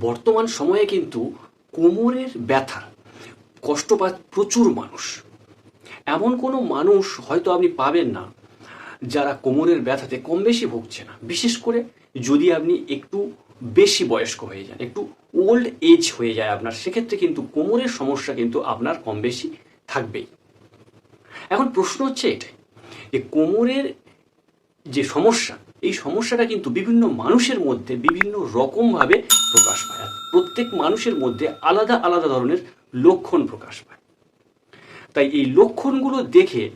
বর্তমান সময়ে কিন্তু কোমরের ব্যথা, কষ্ট পায় প্রচুর মানুষ। এমন কোনো মানুষ হয়তো আপনি পাবেন না যারা কোমরের ব্যথাতে কম বেশি ভুগছে না। বিশেষ করে যদি আপনি একটু বেশি বয়স্ক হয়ে যান, একটু ওল্ড এজ হয়ে যায় আপনার, সেক্ষেত্রে কিন্তু কোমরের সমস্যা কিন্তু আপনার কম বেশি থাকবেই। এখন প্রশ্ন হচ্ছে এটাই, যে কোমরের যে সমস্যা এই সমস্যাটা কিন্তু বিভিন্ন মানুষের মধ্যে বিভিন্ন রকমভাবে প্রকাশ পায়। আর প্রত্যেক মানুষের মধ্যে আলাদা আলাদা ধরনের লক্ষণ প্রকাশ পায়। তাই এই লক্ষণগুলো দেখে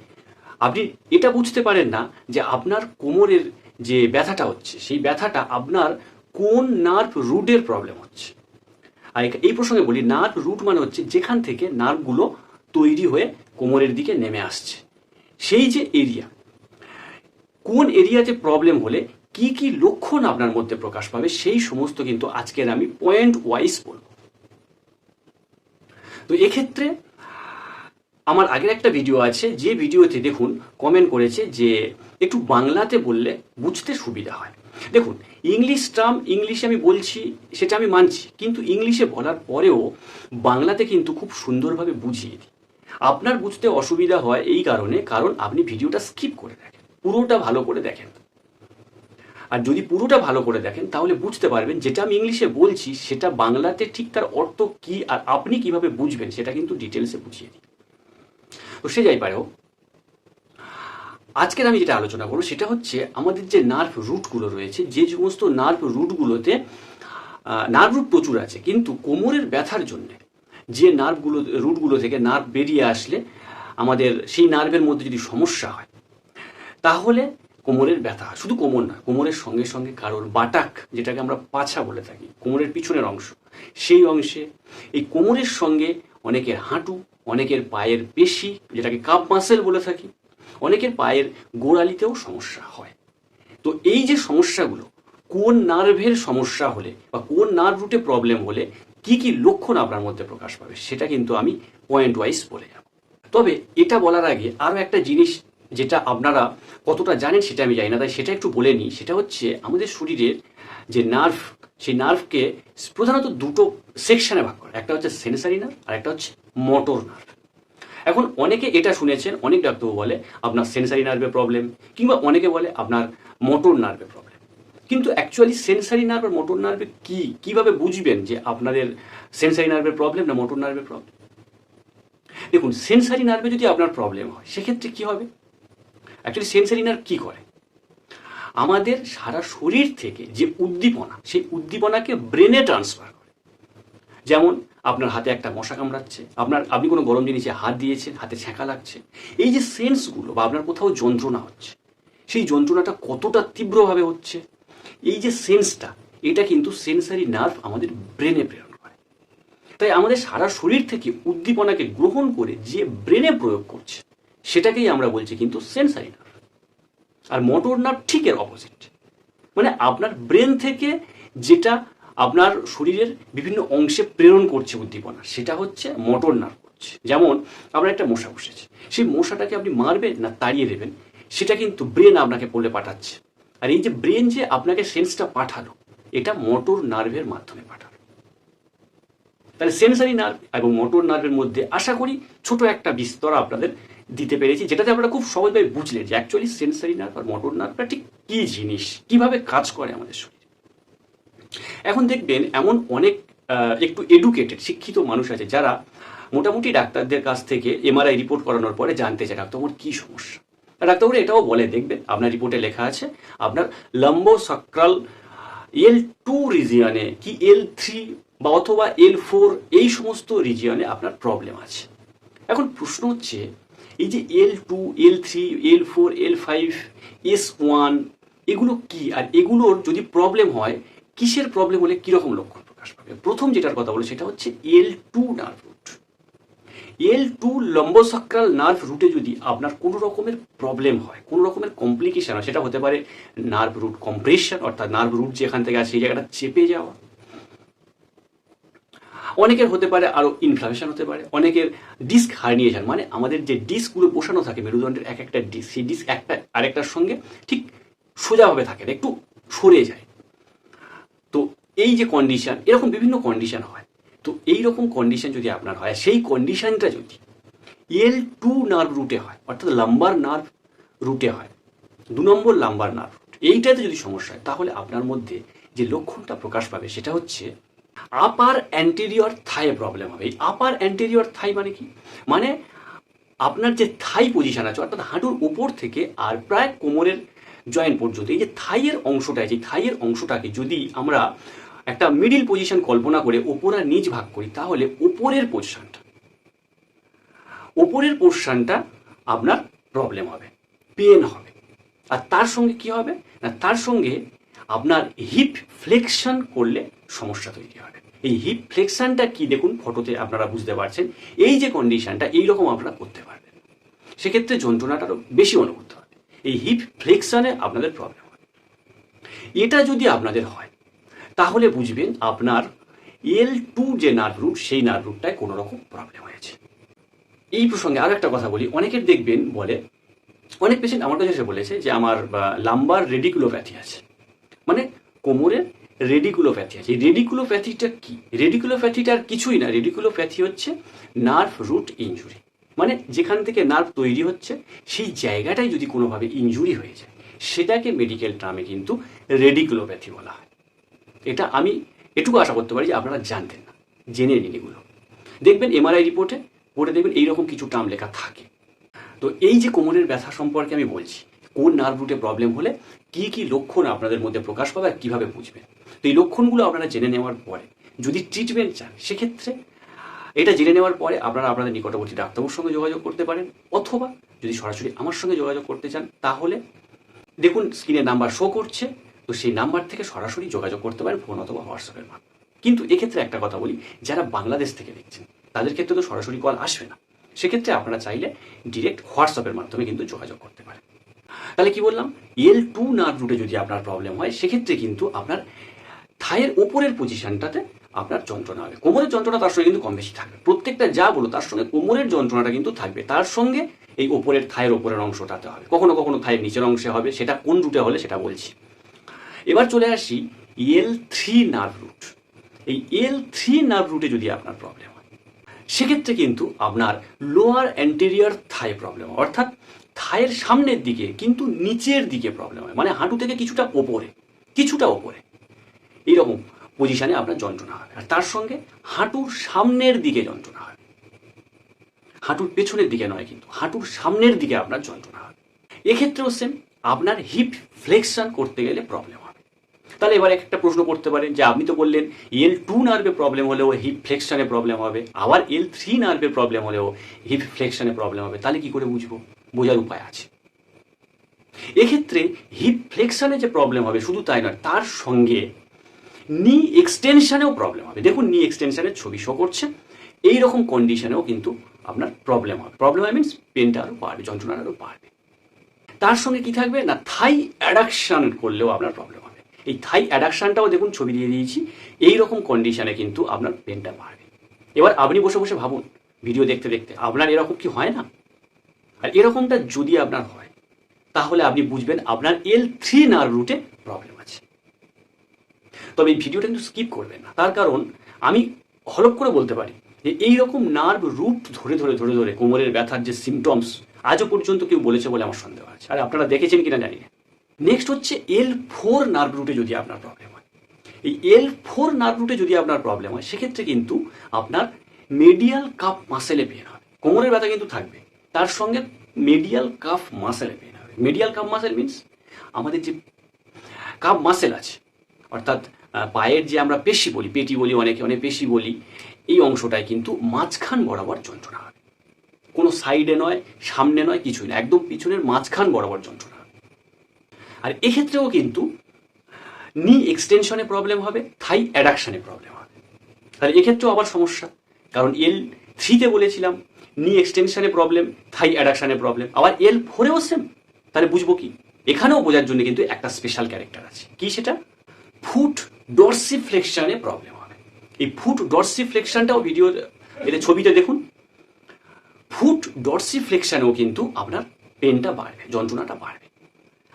আপনি এটা বুঝতে পারেন না যে আপনার কোমরের যে ব্যথাটা হচ্ছে, সেই ব্যথাটা আপনার কোন নার্ভ রুটের প্রবলেম হচ্ছে। আর এই প্রসঙ্গে বলি নার্ভ রুট মানে হচ্ছে যেখান থেকে নার্ভগুলো তৈরি হয়ে কোমরের দিকে নেমে আসছে। সেই যে এরিয়া কোন এরিয়াতে প্রবলেম হলে কি কি লক্ষণ আপনার মধ্যে প্রকাশ পাবে, সেই সমস্ত কিন্তু আজকের আমি পয়েন্ট ওয়াইজ বলব। তো এক্ষেত্রে আমার আগের একটা ভিডিও আছে, যে ভিডিওতে দেখুন কমেন্ট করেছে যে একটু বাংলাতে বললে বুঝতে সুবিধা হয়। দেখুন ইংলিশ টার্ম ইংলিশে আমি বলছি, সেটা আমি মানছি, কিন্তু ইংলিশে বলার পরেও বাংলাতে কিন্তু খুব সুন্দরভাবে বুঝিয়ে দিই। আপনার বুঝতে অসুবিধা হয় এই কারণে, কারণ আপনি ভিডিওটা স্কিপ করে দেখেন। পুরোটা ভালো করে দেখেন। আর যদি পুরোটা ভালো করে দেখেন, তাহলে বুঝতে পারবেন যেটা আমি ইংলিশে বলছি, সেটা বাংলাতে ঠিক তার অর্থ কি আর আপনি কীভাবে বুঝবেন, সেটা কিন্তু ডিটেলসে বুঝিয়ে দিই। তো সে যাই পারেও আজকের আমি যেটা আলোচনা করব, সেটা হচ্ছে আমাদের যে নার্ভ রুটগুলো রয়েছে, যে সমস্ত নার্ভ রুটগুলোতে নার্ভ রুট প্রচুর আছে, কিন্তু কোমরের ব্যথার জন্য যে নার্ভগুলো রুটগুলো থেকে নার্ভ বেরিয়ে আসলে আমাদের সেই নার্ভের মধ্যে যদি সমস্যা হয় তাহলে কোমরের ব্যথা, শুধু কোমর না কোমরের সঙ্গে সঙ্গে কারোর বাটাক, যেটাকে আমরা পাছা বলে থাকি, কোমরের পিছনের অংশ, সেই অংশে এই কোমরের সঙ্গে অনেকের হাঁটু, অনেকের পায়ের পেশি, যেটাকে কাপ মাসেল বলে থাকি, অনেকের পায়ের গোড়ালিতেও সমস্যা হয়। তো এই যে সমস্যাগুলো, কোন নার্ভের সমস্যা হলে বা কোন নার্ভ রুটে প্রবলেম হলে কি কি লক্ষণ আপনার মধ্যে প্রকাশ পাবে, সেটা কিন্তু আমি পয়েন্ট ওয়াইজ বলে যাব। তবে এটা বলার আগে আরও একটা জিনিস যেটা আপনারা কতটা জানেন সেটা আমি জানি না, তাই সেটা একটু বলে নিই। সেটা হচ্ছে আমাদের শরীরের যে নার্ভ সেই নার্ভকে প্রধানত দুটো সেকশনে ভাগ করে। একটা হচ্ছে সেন্সারি নার্ভ আর একটা হচ্ছে মোটর নার্ভ এখন অনেকে এটা শুনেছেন, অনেক ডাক্তারবাবু বলে আপনার সেন্সারি নার্ভের প্রবলেম কিংবা অনেকে বলে আপনার মোটর নার্ভের প্রবলেম কিন্তু অ্যাকচুয়ালি সেন্সারি নার্ভ আর মোটর নার্ভে কী, কীভাবে বুঝবেন যে আপনাদের সেন্সারি নার্ভের প্রবলেম না মোটর নার্ভের প্রবলেম দেখুন সেন্সারি নার্ভে যদি আপনার প্রবলেম হয়, সেক্ষেত্রে কী হবে? অ্যাকচুয়ালি সেন্সারিনার কি করে? আমাদের সারা শরীর থেকে যে উদ্দীপনা, সেই উদ্দীপনাকে ব্রেনে ট্রান্সফার করে। যেমন, আপনার হাতে একটা মশা কামড়াচ্ছে, আপনার, আপনি কোনো গরম জিনিসে হাত দিয়েছেন, হাতে ছ্যাঁকা লাগছে, এই যে সেন্সগুলো বা আপনার কোথাও যন্ত্রণা হচ্ছে, সেই যন্ত্রণাটা কতটা তীব্রভাবে হচ্ছে, এই যে সেন্সটা, এটা কিন্তু সেন্সারি নার্ভ আমাদের ব্রেনে প্রেরণ করে। তাই আমাদের সারা শরীর থেকে উদ্দীপনাকে গ্রহণ করে যে ব্রেনে প্রয়োগ করছে সেটাকেই আমরা বলছি কিন্তু সেন্সারি নার্ভ আর মোটর নার্ভ ঠিক এর অপোজিট মানে আপনার ব্রেন থেকে যেটা আপনার শরীরের বিভিন্ন অংশে প্রেরণ করছে উদ্দীপনা, সেটা হচ্ছে মোটর নার্ভ করছে যেমন আপনার একটা মশা বসেছে, সেই মশাটাকে আপনি মারবেন না তাড়িয়ে দেবেন, সেটা কিন্তু ব্রেন আপনাকে বলে পাঠাচ্ছে। আর এই যে ব্রেন যে আপনাকে সেন্সটা পাঠালো, এটা মোটর নার্ভের মাধ্যমে পাঠালো। তাহলে সেন্সারি নার্ভ এবং মোটর নার্ভের মধ্যে আশা করি ছোট একটা বিস্তর আপনাদের দিতে পেরেছি, যেটাতে আমরা খুব সহজভাবে বুঝলেন যে অ্যাকচুয়ালি সেন্সারি নার্ভ আর মোটর নার্ভটা ঠিক কী জিনিস, কীভাবে কাজ করে আমাদের শরীরে। এখন দেখবেন এমন অনেক একটু এডুকেটেড শিক্ষিত মানুষ আছে যারা মোটামুটি ডাক্তারদের কাছ থেকে এমআরআই রিপোর্ট করানোর পরে জানতে চায় ডাক্তার আমার কী সমস্যা? ডাক্তারবাবু, এটাও বলে, দেখবেন আপনার রিপোর্টে লেখা আছে, আপনার লম্ব সাক্রাল এল টু রিজিয়নে কি এল থ্রি বা অথবা এল ফোর এই সমস্ত রিজিয়নে আপনার প্রবলেম আছে। এখন প্রশ্ন হচ্ছে এই যে L two L three L four L five S one এগুলো কি? আর এগুলোর যদি প্রবলেম হয়, কিসের প্রবলেম হলে কীরকম লক্ষণ প্রকাশ পাবে? প্রথম যেটার কথা বলো সেটা হচ্ছে L two nerve root L two lumbosacral nerve রুটে যদি আপনার কোনো রকমের প্রবলেম হয়, কোনো রকমের কমপ্লিকেশন হয়, সেটা হতে পারে নার্ভ রুট কম্প্রেশন অর্থাৎ নার্ভ রুট যেখান থেকে আছে সেই জায়গাটা চেপে যাওয়া। অনেকের হতে পারে আরও ইনফ্লামেশন হতে পারে, অনেকের ডিস্ক হার্নিয়েশন মানে আমাদের যে ডিস্কগুলো বসানো থাকে মেরুদণ্ডের এক একটা ডিস্ক সেই ডিস্ক একটা আরেকটার সঙ্গে ঠিক সোজাভাবে থাকে না একটু সরে যায়। তো এই যে কন্ডিশন এরকম বিভিন্ন কন্ডিশন হয়। তো এই রকম কন্ডিশন যদি আপনার হয়, সেই কন্ডিশনটা যদি এল টু নার্ভ রুটে হয়, অর্থাৎ লাম্বার নার্ভ রুটে হয়, দু নম্বর লাম্বার নার্ভ এইটাতে যদি সমস্যা হয়, তাহলে আপনার মধ্যে যে লক্ষণটা প্রকাশ পাবে সেটা হচ্ছে আপার অ্যান্টেরিয়র থাই প্রবলেম হবে। এই আপার অ্যান্টেরিয়র থাই মানে কি? মানে আপনার যে থাই পজিশন আছে, অর্থাৎ হাঁটুর উপর থেকে আর প্রায় কোমরের জয়েন্ট পর্যন্ত, এই যে থাইয়ের অংশটা আছে থাইয়ের অংশটাকে যদি আমরা একটা মিডিল পজিশন কল্পনা করে ওপর আর নিচ ভাগ করি, তাহলে ওপরের পজিশনটা ওপরের পোর্শনটা আপনার প্রবলেম হবে পেন হবে। আর তার সঙ্গে কি হবে? না, তার সঙ্গে আপনার হিপ ফ্লেকশন করলে সমস্যা তৈরি হবে এই হিপ ফ্লেকশনটা কি দেখুন ফটোতে আপনারা বুঝতে পারছেন। এই যে কন্ডিশনটা এইরকম আপনারা করতে পারবেন। সেক্ষেত্রে যন্ত্রণাটা আরও বেশি অনুভূত হবে এই হিপ ফ্লেকশনে আপনাদের প্রবলেম হবে এটা যদি আপনাদের হয়, তাহলে বুঝবেন আপনার এল টু যে নার্ভ রুট সেই নার্ভ রুটটায় কোনো রকম প্রবলেম হয়েছে। এই প্রসঙ্গে আরও একটা কথা বলি। অনেকের দেখবেন বলে, অনেক পেশেন্ট আমার কাছে এসে বলেছে যে, আমার লাম্বার রেডিকুলোপ্যাথি আছে। মানে কোমরের রেডিকুলোপ্যাথি আছে। রেডিকুলোপ্যাথিটা কি? রেডিকুলোপ্যাথিটা আর কিছুই না। রেডিকুলোপ্যাথি হচ্ছে নার্ভ রুট ইনজুরি মানে যেখান থেকে নার্ভ তৈরি হচ্ছে, সেই জায়গাটাই যদি কোনোভাবে ইনজুরি হয়ে যায়, সেটাকে মেডিকেল টার্মে কিন্তু রেডিকুলোপ্যাথি বলা হয়। এটা আমি এটুকু আশা করতে পারি যে আপনারা জানতেন না। জেনে নিন এগুলো। দেখবেন এমআরআই রিপোর্টে পড়ে দেখবেন এইরকম কিছু টার্ম লেখা থাকে। তো এই যে কোমরের ব্যথা সম্পর্কে আমি বলছি, কোন নার্ভ রুটে প্রবলেম হলে কি কি লক্ষণ আপনাদের মধ্যে প্রকাশ পাবে আর কীভাবে বুঝবেন? তো এই লক্ষণগুলো আপনারা জেনে নেওয়ার পরে, যদি ট্রিটমেন্ট চান, সেক্ষেত্রে এটা জেনে নেওয়ার পরে আপনারা আপনাদের নিকটবর্তী ডাক্তারবাবুর সঙ্গে যোগাযোগ করতে পারেন, অথবা যদি সরাসরি আমার সঙ্গে যোগাযোগ করতে চান, তাহলে দেখুন স্ক্রিনে নাম্বার শো করছে, তো সেই নাম্বার থেকে সরাসরি যোগাযোগ করতে পারেন ফোন অথবা হোয়াটসঅ্যাপের মাধ্যমে। কিন্তু এক্ষেত্রে একটা কথা বলি, যারা বাংলাদেশ থেকে দেখছেন, তাদের ক্ষেত্রে তো সরাসরি কল আসবে না। সেক্ষেত্রে আপনারা চাইলে ডিরেক্ট হোয়াটসঅ্যাপের মাধ্যমে কিন্তু যোগাযোগ করতে পারেন। তাহলে কি বললাম? এল টু নার্ভ রুটে যদি আপনার প্রবলেম হয়, সেক্ষেত্রে কিন্তু আপনার থায়ের ওপরের পজিশনটাতে আপনার যন্ত্রণা হবে। কোমরের যন্ত্রণা তার সঙ্গে কিন্তু কম বেশি থাকবে। প্রত্যেকটা যা বলো, তার সঙ্গে কোমরের যন্ত্রণাটা কিন্তু থাকবে। তার সঙ্গে এই ওপরের থায়ের ওপরের অংশটাতে হবে। কখনো কখনো থায়ের নিচের অংশে হবে, সেটা কোন রুটে হলে সেটা বলছি। এবার চলে আসি এল থ্রি নার্ভ রুট এই এল থ্রি নার্ভ রুটে যদি আপনার প্রবলেম হয়, সেক্ষেত্রে কিন্তু আপনার লোয়ার অ্যান্টেরিয়ার থাই প্রবলেম অর্থাৎ থায়ের সামনের দিকে কিন্তু নিচের দিকে প্রবলেম হয়। মানে হাঁটু থেকে কিছুটা ওপরে কিছুটা ওপরে। এইরকম পজিশনে আপনার যন্ত্রণা হবে। আর তার সঙ্গে হাঁটুর সামনের দিকে যন্ত্রণা হবে। হাঁটুর পেছনের দিকে নয় কিন্তু, হাঁটুর সামনের দিকে আপনার যন্ত্রণা হবে। এক্ষেত্রেও সেম আপনার হিপ ফ্লেকশন করতে গেলে প্রবলেম হবে। তাহলে এবার একটা প্রশ্ন করতে পারেন যে আপনি তো বললেন এল টু নার্ভে প্রবলেম হলেও হিপ ফ্লেকশনে প্রবলেম হবে, আবার এল থ্রি নার্ভে প্রবলেম হলেও হিপ ফ্লেকশনে প্রবলেম হবে। তাহলে কি করে বুঝব? বোঝার উপায় আছে। এক্ষেত্রে হিপ ফ্লেকশনে যে প্রবলেম হবে, শুধু তাই নয়, তার সঙ্গে নি এক্সটেনশনেও প্রবলেম হবে। দেখুন নি এক্সটেনশনের ছবি শো করছে। এই রকম কন্ডিশনেও কিন্তু আপনার প্রবলেম হবে। প্রবলেম আই মিনস পেনটা আরও বাড়বে যন্ত্রণা আরও বাড়বে। তার সঙ্গে কি থাকবে? না থাই অ্যাডাকশন করলেও আপনার প্রবলেম হবে। এই থাই অ্যাডাকশনটাও দেখুন, ছবি দিয়ে দিয়েছি। এই রকম কন্ডিশনে কিন্তু আপনার পেনটা বাড়বে। এবার আপনি বসে বসে ভাবুন ভিডিও দেখতে দেখতে, আপনার এরকম কি হয় না? আর এরকমটা যদি আপনার হয়, তাহলে আপনি বুঝবেন আপনার এল থ্রি নার্ভ রুটে প্রবলেম আছে। তবে এই ভিডিওটা কিন্তু স্কিপ করবেন না। তার কারণ, আমি হলপ করে বলতে পারি যে এই রকম নার্ভ রুট ধরে ধরে ধরে ধরে কোমরের ব্যথার যে সিমটমস আজও পর্যন্ত কেউ বলেছে বলে আমার সন্দেহ আছে। আর আপনারা দেখেছেন কিনা জানি না। নেক্সট হচ্ছে এল ফোর নার্ভ রুটে যদি আপনার প্রবলেম হয়। এই এল ফোর নার্ভ রুটে যদি আপনার প্রবলেম হয়, সেক্ষেত্রে কিন্তু আপনার মেডিয়াল কাপ মাসেলে পেন হবে। কোমরের ব্যথা কিন্তু থাকবে। তার সঙ্গে মেডিয়াল কাফ মাসেলে পেন হবে। মেডিয়াল কাপ মাসেল মিনস আমাদের যে কাপ মাসেল আছে, অর্থাৎ পায়ের যে আমরা পেশি বলি, পেটি বলি অনেকে, অনেক পেশি বলি, এই অংশটায় কিন্তু মাঝখান বরাবর যন্ত্রণা হবে কোনো সাইডে নয়, সামনে নয়, কিছুই না একদম পিছনের মাঝখান বরাবর যন্ত্রণা হবে আর এক্ষেত্রেও কিন্তু নি এক্সটেনশনে প্রবলেম হবে থাই অ্যাডাকশনে প্রবলেম হবে। তাহলে এক্ষেত্রেও আবার সমস্যা, কারণ এল থ্রিতে বলেছিলাম নি এক্সটেনশনে প্রবলেম থাই অ্যাডাকশনে প্রবলেম আবার এল ফোরেও সেম তাহলে বুঝব কি? এখানেও বোঝার জন্য কিন্তু একটা স্পেশাল ক্যারেক্টার আছে। কি সেটা? ফুট ডরসিফ্লেকশনে প্রবলেম হবে। এই ফুট ডরসিফ্লেকশনটাও ভিডিও এতে ছবিতে দেখুন। ফুট ডরসিফ্লেকশনেও কিন্তু আপনার পেনটা বাড়বে, যন্ত্রণাটা বাড়বে।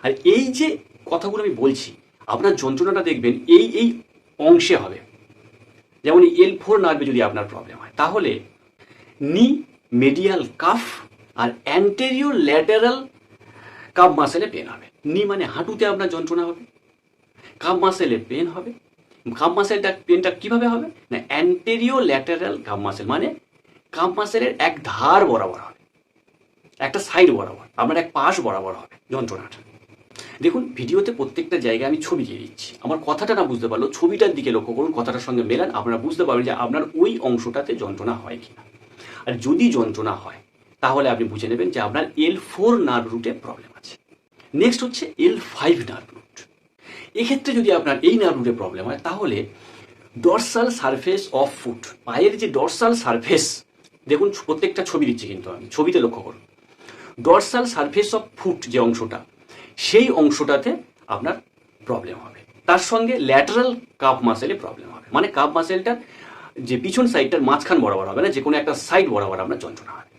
আর এই যে কথাগুলো আমি বলছি, আপনার যন্ত্রণাটা দেখবেন, এই এই অংশে হবে। যেমন এল ফোর নার্ভে যদি আপনার প্রবলেম হয়, তাহলে নি মেডিয়াল কাফ আর অ্যান্টেরিয়র ল্যাটারাল কাপ মাসেলে পেন হবে। নি মানে হাঁটুতে আপনার যন্ত্রণা হবে কাপ মাসেলে পেন হবে কাপ মাসেলটা পেনটা কীভাবে হবে? না অ্যান্টেরিও ল্যাটারাল কাপ মাসেল মানে কাপ মাসেলের এক ধার বরাবর হবে। একটা সাইড বরাবর আপনার এক পাশ বরাবর হবে, যন্ত্রণাটা। দেখুন, ভিডিওতে প্রত্যেকটা জায়গায় আমি ছবি দিয়ে দিচ্ছি। আমার কথাটা না বুঝতে পারল ছবিটার দিকে লক্ষ্য করুন, কথাটার সঙ্গে মেলান, আপনারা বুঝতে পারবেন যে আপনার ওই অংশটাতে যন্ত্রণা হয় কিনা। আর যদি যন্ত্রণা হয়, তাহলে আপনি বুঝে নেবেন যে আপনার এল ফোর নার্ভ রুটে প্রবলেম আছে। নেক্সট হচ্ছে এল ফাইভ নার্ভ রুট এক্ষেত্রে যদি আপনার এই নার্ভ রুটে প্রবলেম হয়, তাহলে ডরসাল সারফেস অফ ফুট পায়ের যে ডরসাল সারফেস দেখুন প্রত্যেকটা ছবি দিচ্ছি কিন্তু আমি, ছবিতে লক্ষ্য করুন। ডরসাল সারফেস অফ ফুট যে অংশটা, সেই অংশটাতে আপনার প্রবলেম হবে। তার সঙ্গে ল্যাটারাল কাপ মাসেলে প্রবলেম হবে। মানে কাপ মাসেলটার যে পিছন সাইডটার মাঝখান বরাবর হবে না, যে কোনো একটা সাইড বরাবর আপনার যন্ত্রণা হবে।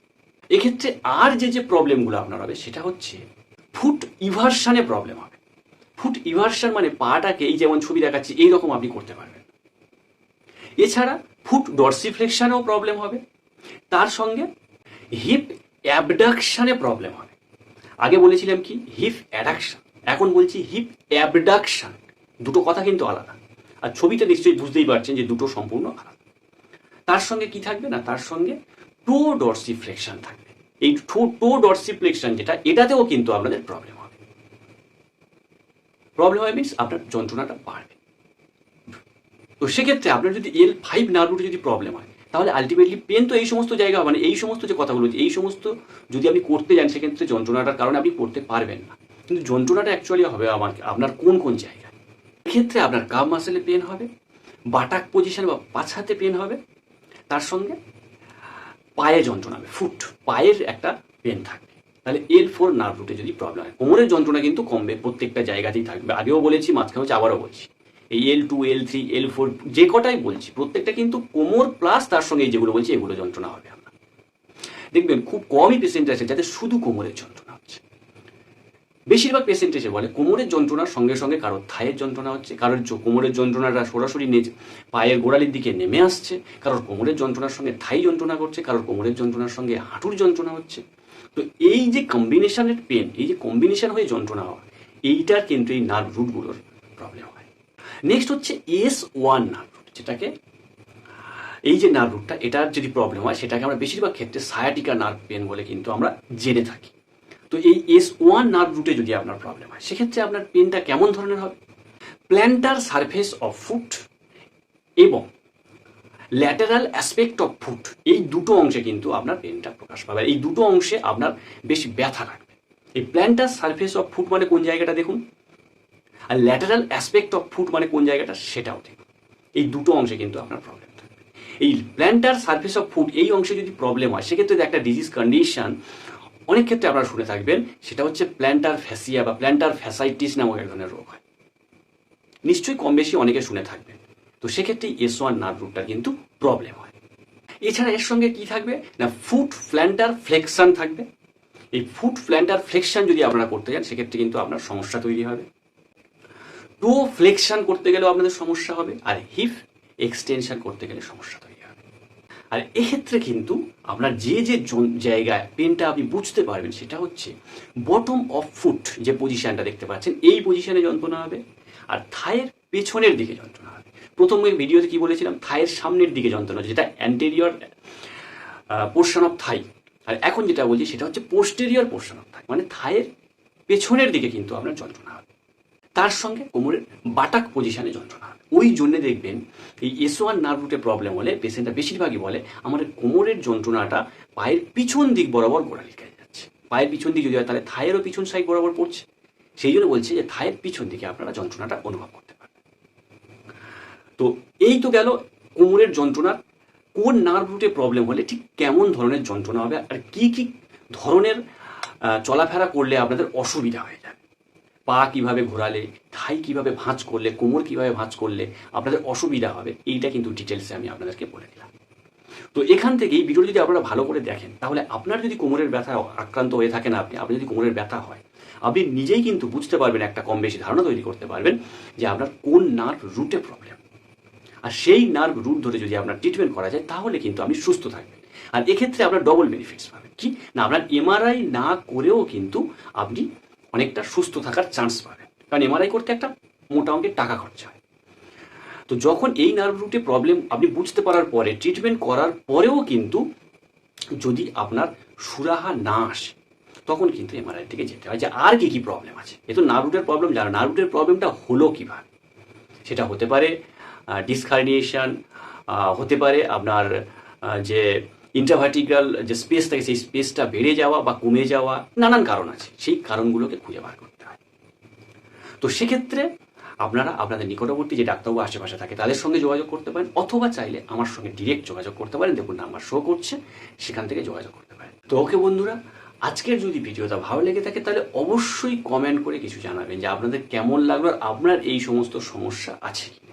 এক্ষেত্রে আর যে যে প্রবলেমগুলো আপনার হবে, সেটা হচ্ছে ফুট ইভার্সানে প্রবলেম হবে। ফুট ইভার্সান মানে পাটাকে এই যেমন ছবি দেখাচ্ছি, এইরকম আপনি করতে পারবেন। এছাড়া ফুট ডরসিফ্লেকশনেও প্রবলেম হবে। তার সঙ্গে হিপ অ্যাবডাকশানে প্রবলেম হবে। আগে বলেছিলাম কি? হিপ অ্যাডাকশান এখন বলছি হিপ অ্যাবডাকশান দুটো কথা কিন্তু আলাদা। আর ছবিতে নিশ্চয়ই বুঝতেই পারছেন যে দুটো সম্পূর্ণ আলাদা। তার সঙ্গে কি থাকবে না? তার সঙ্গে টো ডরসিফ্লেকশন থাকবে। এই টো টো ডরসিফ্লেকশন যেটা, এটাতেও কিন্তু আপনাদের প্রবলেম প্রবলেম হয় মিনস আপনার যন্ত্রণাটা বাড়বে। তো সেক্ষেত্রে আপনার যদি এল ফাইভ নার্ভুটে যদি প্রবলেম হয়, তাহলে আলটিমেটলি পেন তো এই সমস্ত জায়গা মানে এই সমস্ত যে কথাগুলো এই সমস্ত যদি আপনি করতে যান, সেক্ষেত্রে যন্ত্রণাটার কারণে আপনি করতে পারবেন না। কিন্তু যন্ত্রণাটা অ্যাকচুয়ালি হবে আমার আপনার কোন কোন জায়গায়? এক্ষেত্রে আপনার কাপ মাসেলে পেন হবে, বাটাক পজিশন বা পাছাতে পেন হবে, তার সঙ্গে পায়ে যন্ত্রণা হবে ফুট পায়ের একটা পেন থাকবে। তাহলে এল ফোর নার্ভ রুটে যদি প্রবলেম হয়, কোমরের যন্ত্রণা কিন্তু কমবে, প্রত্যেকটা জায়গাতেই থাকবে। আগেও বলেছি মাঝখানে হচ্ছে আবারও বলছি। এই L two L three L four যে কটাই বলছি, প্রত্যেকটা কিন্তু কোমর প্লাস তার সঙ্গে যেগুলো বলছি, এগুলো যন্ত্রণা হবে আপনার দেখবেন, খুব কমই পেশেন্ট আছে যাতে শুধু কোমরের যন্ত্রণা হচ্ছে। বেশিরভাগ পেশেন্ট এসে বলে, কোমরের যন্ত্রণার সঙ্গে সঙ্গে কারোর থায়ের যন্ত্রণা হচ্ছে, কারোর কোমরের যন্ত্রণাটা সরাসরি নেজ পায়ের গোড়ালির দিকে নেমে আসছে, কারোর কোমরের যন্ত্রণার সঙ্গে থাই যন্ত্রণা করছে, কারোর কোমরের যন্ত্রণার সঙ্গে হাঁটুর যন্ত্রণা হচ্ছে। তো এই যে কম্বিনেশনের পেন এই যে কম্বিনেশন হয়ে যন্ত্রণা হওয়া এইটার কিন্তু এই নার্ভ রুটগুলোর প্রবলেম হয়। নেক্সট হচ্ছে এস ওয়ান নার্ভ রুট যেটাকে এই যে নার্ভ রুটটা এটার যদি প্রবলেম হয়, সেটাকে আমরা বেশিরভাগ ক্ষেত্রে সায়াটিকা নার্ভ পেন বলে কিন্তু আমরা জেনে থাকি। তো এই এস ওয়ান নার্ভ রুটে যদি আপনার প্রবলেম হয়, সেক্ষেত্রে আপনার পেনটা কেমন ধরনের হবে? প্ল্যান্টার সারফেস অফ ফুট এবং ল্যাটারাল অ্যাসপেক্ট অফ ফুট এই দুটো অংশে কিন্তু আপনার পেনটা প্রকাশ পাবে। এই দুটো অংশে আপনার বেশি ব্যথা লাগবে। এই প্ল্যান্টার সারফেস অফ ফুট মানে কোন জায়গাটা দেখুন? আর ল্যাটারাল অ্যাসপেক্ট অফ ফুট মানে কোন জায়গাটা? সেটাও দেখুন। এই দুটো অংশে কিন্তু আপনার প্রবলেম থাকবে। এই প্ল্যান্টার সারফেস অফ ফুট এই অংশে যদি প্রবলেম হয়, সেক্ষেত্রে একটা ডিজিজ কন্ডিশন অনেক ক্ষেত্রে আপনারা শুনে থাকবেন, সেটা হচ্ছে প্ল্যান্টার ফ্যাসিয়া বা প্ল্যান্টার ফ্যাসাইটিস নামক এক ধরনের রোগ হয়। নিশ্চয়ই কম বেশি অনেকে শুনে থাকবেন। তো সেক্ষেত্রে এস ওয়ান নার্ভ রুটটা কিন্তু প্রবলেম হয়। এছাড়া এর সঙ্গে কি থাকবে? না ফুট ফ্ল্যান্টার ফ্লেকশন থাকবে। এই ফুট ফ্ল্যান্টার ফ্লেকশন যদি আপনারা করতে যান, সেক্ষেত্রে কিন্তু আপনার সমস্যা তৈরি হবে। টো ফ্লেকশন করতে গেলেও আপনাদের সমস্যা হবে, আর হিপ এক্সটেনশন করতে গেলে সমস্যা তৈরি হবে। আর এক্ষেত্রে কিন্তু আপনার যে যে জায়গায় পেনটা আপনি বুঝতে পারবেন, সেটা হচ্ছে বটম অফ ফুট যে পজিশনটা দেখতে পাচ্ছেন, এই পজিশনে যন্ত্রণা হবে, আর থায়ের পেছনের দিকে যন্ত্রণা হবে। প্রথম ওই ভিডিওতে কি বলেছিলাম? থায়ের সামনের দিকে যন্ত্রণা যেটা অ্যান্টেরিয়র পোর্শন অফ থাই আর এখন যেটা বলছি, সেটা হচ্ছে পোস্টেরিয়র পোর্শন অফ থাই মানে থায়ের পেছনের দিকে কিন্তু আপনার যন্ত্রণা হবে। তার সঙ্গে কোমরের বাটাক পজিশনে যন্ত্রণা হবে। ওই জন্য দেখবেন, এই এস ওয়ান নার্ভ রুটে প্রবলেম হলে পেশেন্টটা বেশিরভাগই বলে, আমাদের কোমরের যন্ত্রণাটা পায়ের পিছন দিক বরাবর গোড়ালির কাছে যাচ্ছে। পায়ের পিছন দিক যদি হয়, তাহলে থায়েরও পিছন সাইড বরাবর পড়ছে। সেই জন্য বলছে যে থায়ের পিছন দিকে আপনারা যন্ত্রণাটা অনুভব করতে পারবেন তো এই তো গেল কোমরের যন্ত্রণার কোন নার্ভ রুটে প্রবলেম হলে ঠিক কেমন ধরনের যন্ত্রণা হবে আর কি কি ধরনের চলাফেরা করলে আপনাদের অসুবিধা হয়ে যাবে পা কীভাবে ঘোরালে থাই কীভাবে ভাঁজ করলে, কোমর কীভাবে ভাঁজ করলে আপনাদের অসুবিধা হবে, এইটা কিন্তু ডিটেলসে আমি আপনাদেরকে বলে দিলাম। তো এখান থেকে এই ভিডিও যদি আপনারা ভালো করে দেখেন, তাহলে আপনার যদি কোমরের ব্যথা আক্রান্ত হয়ে থাকেন আপনি আপনি যদি কোমরের ব্যথা হয়, আপনি নিজেই কিন্তু বুঝতে পারবেন একটা কম বেশি ধারণা তৈরি করতে পারবেন যে আপনার কোন নার্ভ রুটে প্রবলেম আর সেই নার্ভ রুট ধরে যদি আপনার ট্রিটমেন্ট করা যায়, তাহলে কিন্তু আপনি সুস্থ থাকবেন। আর এক্ষেত্রে আপনার ডবল বেনিফিটস পাবেন। কি? না, আপনার এমআরআই না করেও কিন্তু আপনি অনেকটা সুস্থ থাকার চান্স পাবেন। কারণ এমআরআই করতে একটা মোটা অঙ্কের টাকা খরচা হয়। তো যখন এই নার্ভ রুটে প্রবলেম আপনি বুঝতে পারার পরে ট্রিটমেন্ট করার পরেও কিন্তু যদি আপনার সুরাহা না আসে, তখন কিন্তু এমআরআই থেকে যেতে হয়। যে আর কি কি প্রবলেম আছে? এ তো নার্ভ রুটের প্রবলেম জানো নার্ভ রুটের প্রবলেমটা হলো কীভাবে? সেটা হতে পারে ডিসকার্নিয়েশন হতে পারে। আপনার যে ইন্টারভার্টিক্যাল যে স্পেস থাকে, সেই স্পেসটা বেড়ে যাওয়া বা কমে যাওয়া নানান কারণ আছে। সেই কারণগুলোকে খুঁজে বার করতে হয়। তো সেক্ষেত্রে আপনারা আপনাদের নিকটবর্তী যে ডাক্তারবাবু আশেপাশে থাকে, তাদের সঙ্গে যোগাযোগ করতে পারেন, অথবা চাইলে আমার সঙ্গে ডিরেক্ট যোগাযোগ করতে পারেন। দেখুন নাম্বার শো করছে, সেখান থেকে যোগাযোগ করতে পারেন। তো ওকে বন্ধুরা, আজকের যদি ভিডিওটা ভালো লেগে থাকে, তাহলে অবশ্যই কমেন্ট করে কিছু জানাবেন যে আপনাদের কেমন লাগল আর আপনার এই সমস্ত সমস্যা আছে কিনা।